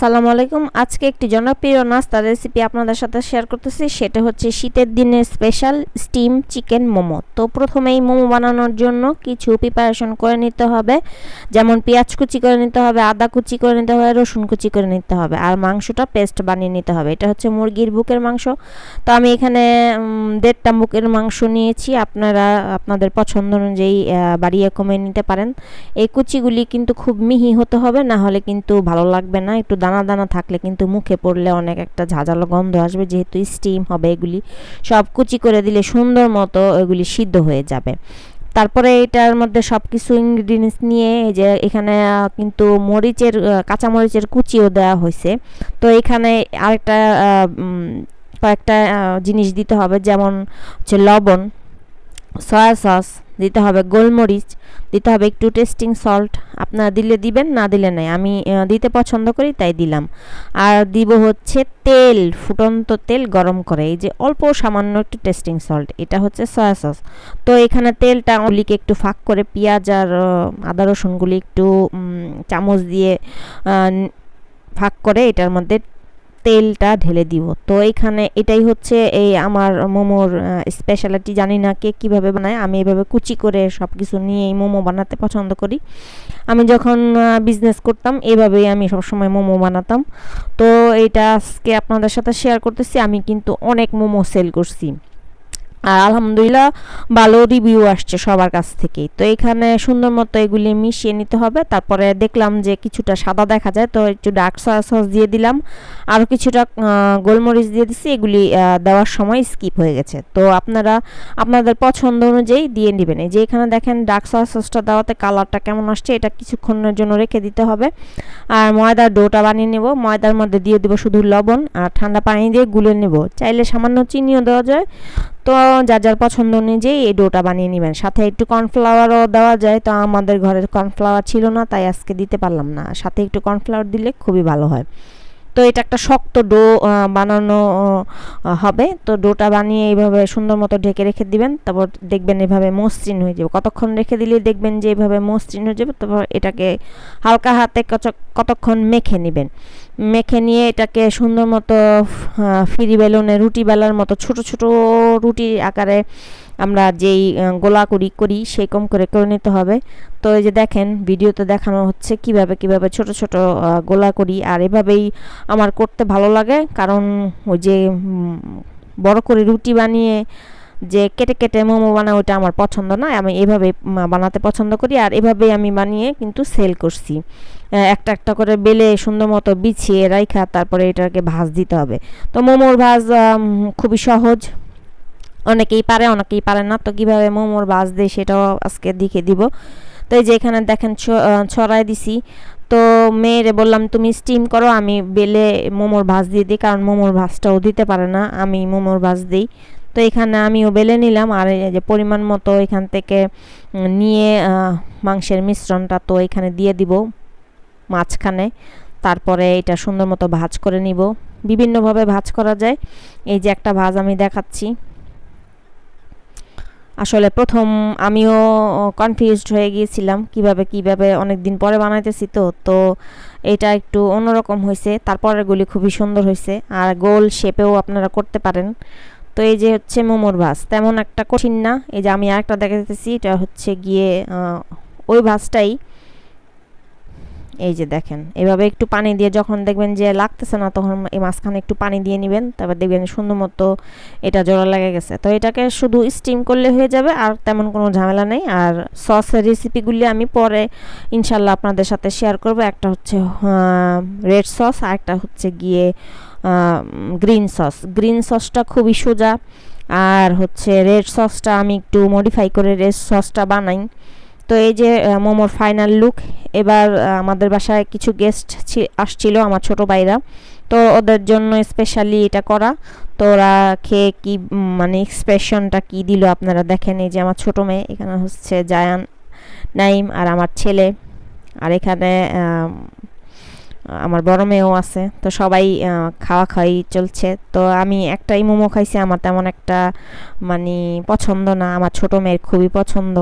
আসসালামু আলাইকুম। আজকে একটি জনপ্রিয় নাস্তা রেসিপি আপনাদের সাথে শেয়ার করতেছি। সেটা হচ্ছে শীতের দিনের স্পেশাল স্টিম চিকেন মোমো। তো প্রথমেই মোমো বানানোর জন্য কিছু প্রিপারেশন করে নিতে হবে। যেমন পেঁয়াজ কুচি করে নিতে হবে, আদা কুচি করে নিতে হবে, রসুন কুচি করে নিতে হবে। আর মাংসটা পেস্ট বানিয়ে নিতে হবে। এটা হচ্ছে মুরগির বুকের মাংস। তো আমি এখানে দেড়টা বুকের মাংস নিয়েছি। আপনারা, আপনাদের পছন্দ অনুযায়ী বাড়িয়ে কমে নিতে পারেন। এই কুচিগুলি কিন্তু খুব মিহি হতে হবে, না হলে কিন্তু ভালো লাগবে না। একটু দানা দানা থাকলে কিন্তু মুখে পড়লে অনেক একটা ঝাঁঝালো গন্ধ আসবে। যেহেতু স্টিম হবে এগুলি, সব কুচি করে দিলে সুন্দর মতো এগুলি সিদ্ধ হয়ে যাবে। তারপরে এটার মধ্যে সব কিছু ইনগ্রিডিয়েন্টস নিয়ে যে এখানে কিন্তু মরিচের কাঁচা মরিচের কুচিও দেওয়া হয়েছে। তো এখানে আরেকটা কয়েকটা জিনিস দিতে হবে যেমন হচ্ছে লবণ, সয়া সস দিতে হবে গোলমরিচ, দিতে হবে একটু টেস্টিং সল্ট আপনারা দিলে দিবেন, না দিলে নাই। আমি দিতে পছন্দ করি, তাই দিলাম। আর দিব হচ্ছে তেল, ফুটন্ত তেল গরম করে। এই যে অল্প সামান্য একটু টেস্টিং সল্ট এটা হচ্ছে সয়া সস তো এখানে তেলটা অলিকে একটু ফাঁক করে, পেঁয়াজ আর আদা রসুনগুলি একটু চামচ দিয়ে ফাঁক করে এটার মধ্যে তেলটা ঢেলে দিব। তো এখানে এটাই হচ্ছে এই আমার মোমোর স্পেশালিটি জানি না কে কীভাবে বানায়। আমি এভাবে কুচি করে সব কিছু নিয়ে এই মোমো বানাতে পছন্দ করি। আমি যখন বিজনেস করতাম, এভাবেই আমি সবসময় মোমো বানাতাম। তো এটা আজকে আপনাদের সাথে শেয়ার করতেছি। আমি কিন্তু অনেক মোমো সেল করছি। আর আলহামদুলিল্লাহ ভালো রিভিউ আসছে সবার কাছ থেকেই। তো এখানে সুন্দর মতো এগুলি মিশিয়ে নিতে হবে। তারপরে দেখলাম যে কিছুটা সাদা দেখা যায়, তো একটু ডার্ক সয়া সস দিয়ে দিলাম। আরও কিছুটা গোলমরিচ দিয়ে দিচ্ছি এগুলি দেওয়ার সময় স্কিপ হয়ে গেছে। তো আপনারা, আপনাদের পছন্দ অনুযায়ী দিয়ে নেবেন। এই যে এখানে দেখেন ডার্ক সয়া সসটা দেওয়াতে কালারটা কেমন আসছে, এটা কিছুক্ষণের জন্য রেখে দিতে হবে। আর ময়দার ডোটা বানিয়ে নেব। ময়দার মধ্যে দিয়ে দেবো শুধু লবণ আর ঠান্ডা পানি দিয়ে গুলে নেব। চাইলে সামান্য চিনিও দেওয়া যায়। তো যার যার পছন্দ অনুযায়ী এই ডোটা বানিয়ে নেবেন। সাথে একটু কর্নফ্লাওয়ারও দেওয়া যায়, তো আমাদের ঘরের কর্নফ্লাওয়ার ছিল না, তাই আজকে দিতে পারলাম না। সাথে একটু কর্নফ্লাওয়ার দিলে খুবই ভালো হয়। তো এটা একটা শক্ত ডো বানানো হবে। তো ডোটা বানিয়ে এইভাবে সুন্দর মতো ঢেকে রেখে দিবেন, তারপর দেখবেন এভাবে মসৃণ হয়ে যাবে। কতক্ষণ রেখে দিলে দেখবেন যে এইভাবে মসৃণ হয়ে যাবে, তারপর এটাকে হালকা হাতে কতক্ষণ মেখে নেবেন। মেখে নিয়ে এটাকে সুন্দর মতো ফিরি বেলুনে রুটি বেলার মতো ছোট ছোট রুটি আকারে আমরা যেই গোলাকুড়ি করি সেই কম করে করে নিতে হবে। তো এই যে দেখেন, ভিডিওতে দেখানো হচ্ছে কীভাবে কীভাবে ছোট ছোট গোলা করি আর এভাবেই আমার করতে ভালো লাগে। কারণ ওই যে বড় করে রুটি বানিয়ে যে কেটে কেটে মোমো বানায় ওটা আমার পছন্দ না, আমি এভাবে বানাতে পছন্দ করি আর এভাবেই আমি বানিয়ে কিন্তু সেল করছি। একটা একটা করে বেলে সুন্দর মতো বিছিয়ে রাইখা তারপরে এটাকে ভাজ দিতে হবে। তো মোমোর ভাজ খুবই সহজ। অনেকেই পারে অনেকেই পারে না। তো কীভাবে মোমোর ভাজ দেয় সেটাও আজকে দেখে দিব। তো এই যে এখানে দেখেন ছড়াই দিছি। তো মেয়েরে বললাম, তুমি স্টিম করো, আমি বেলে মোমোর ভাজ দিয়ে দিই, কারণ মোমোর ভাজটাও দিতে পারে না। আমি মোমোর ভাজ দিই। তো এখানে আমিও বেলে নিলাম আর এই যে পরিমাণ মতো এখান থেকে নিয়ে মাংসের মিশ্রণটা তো এখানে দিয়ে দিব মাঝখানে। তারপরে এটা সুন্দর মতো ভাজ করে নিব। বিভিন্নভাবে ভাজ করা যায়। এই যে একটা ভাজ আমি দেখাচ্ছি। আসলে প্রথম আমিও কনফিউজড হয়ে গিয়েছিলাম কীভাবে কীভাবে অনেক দিন পরে বানাইতেছি তো। তো এটা একটু অন্যরকম হয়েছে তারপরেরগুলি খুবই সুন্দর হয়েছে আর গোল শেপেও আপনারা করতে পারেন। তো এই যে হচ্ছে মোমোর ভাজ, তেমন একটা কঠিন না। এই যে আমি আরেকটা দেখাতেছি এটা হচ্ছে গিয়ে ওই ভাজটাই। এই যে দেখেন, এভাবে একটু পানি দিয়ে যখন দেখবেন যে লাগতেছে না, তখন এই মাঝখানে একটু পানি দিয়ে নেবেন, তারপর দেখবেন সুন্দর মতো এটা জোড়া লেগে গেছে। তো এটাকে শুধু স্টিম করলে হয়ে যাবে, আর তেমন কোনো ঝামেলা নেই। আর সসের রেসিপিগুলি আমি পরে ইনশাল্লাহ আপনাদের সাথে শেয়ার করব। একটা হচ্ছে রেড সস আর একটা হচ্ছে গিয়ে গ্রিন সস গ্রিন সসটা খুবই সোজা, আর হচ্ছে রেড সসটা আমি একটু মডিফাই করে রেড সসটা বানাই। তো এই যে মোমোর ফাইনাল লুক এবার আমাদের বাসায় কিছু গেস্ট আসছিল আমার ছোট ভাইরা। তো ওদের জন্য স্পেশালি এটা করা। তো ওরা খেয়ে কি মানে এক্সপ্রেশনটা কি দিল আপনারা দেখেন। এই যে আমার ছোট মেয়ে, এখানে হচ্ছে জায়ান, নাইম আর আমার ছেলে। আর এখানে আমার বড় মেয়েও আছে। তো সবাই খাওয়া খাওয়াই চলছে। তো আমি একটাই মোমো খাইছি, আমার তেমন একটা মানে পছন্দ না। আমার ছোট মেয়ের খুবই পছন্দ।